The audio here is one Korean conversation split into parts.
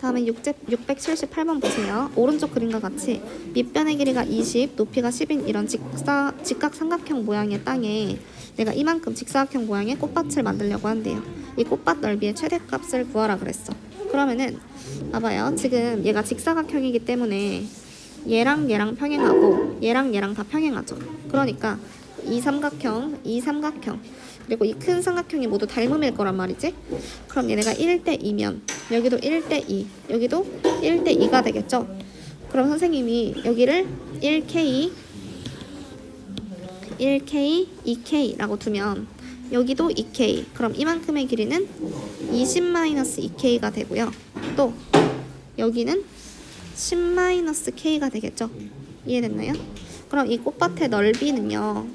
다음에 678번 보세요. 오른쪽 그림과 같이 밑변의 길이가 20, 높이가 10인 이런 직사, 직각 삼각형 모양의 땅에 내가 이만큼 직사각형 모양의 꽃밭을 만들려고 한대요. 이 꽃밭 넓이의 최대값을 구하라 그랬어. 그러면은 봐봐요. 지금 얘가 직사각형이기 때문에 얘랑 얘랑 평행하고 얘랑 얘랑 다 평행하죠. 그러니까 이 삼각형, 이 삼각형 그리고 이 큰 삼각형이 모두 닮음일 거란 말이지. 그럼 얘네가 1대 2면 여기도 1대 2, 여기도 1대 2가 되겠죠. 그럼 선생님이 여기를 1K, 1K, 2K라고 두면 여기도 2K. 그럼 이만큼의 길이는 20-2K가 되고요. 또 여기는 10-K가 되겠죠. 이해됐나요? 그럼 이 꽃밭의 넓이는요.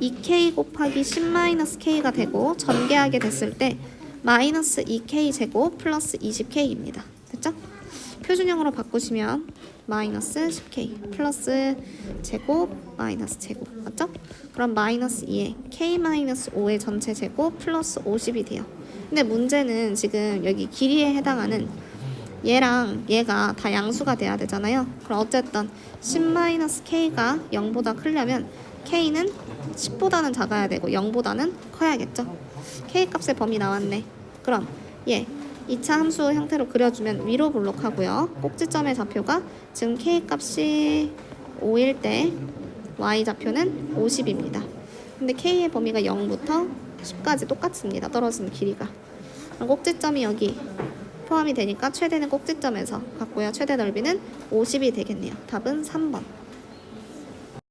2k 곱하기 10-k가 되고 전개하게 됐을 때 마이너스 2k 제곱 플러스 20k입니다. 됐죠? 표준형으로 바꾸시면 마이너스 10k 플러스 제곱 마이너스 제곱 맞죠? 그럼 마이너스 2에 k 마이너스 5의 전체 제곱 플러스 50이 돼요. 근데 문제는 지금 여기 길이에 해당하는 얘랑 얘가 다 양수가 돼야 되잖아요. 그럼 어쨌든 10-k가 0보다 크려면 k는 10보다는 작아야 되고 0보다는 커야겠죠. k 값의 범위 나왔네. 그럼 얘 2차 함수 형태로 그려주면 위로 블록하고요. 꼭지점의 좌표가 지금 k 값이 5일 때 y 좌표는 50입니다. 근데 k의 범위가 0부터 10까지 똑같습니다. 떨어지는 길이가. 꼭지점이 여기 포함이 되니까 최대는 꼭지점에서 갖고요. 최대 넓이는 50이 되겠네요. 답은 3번.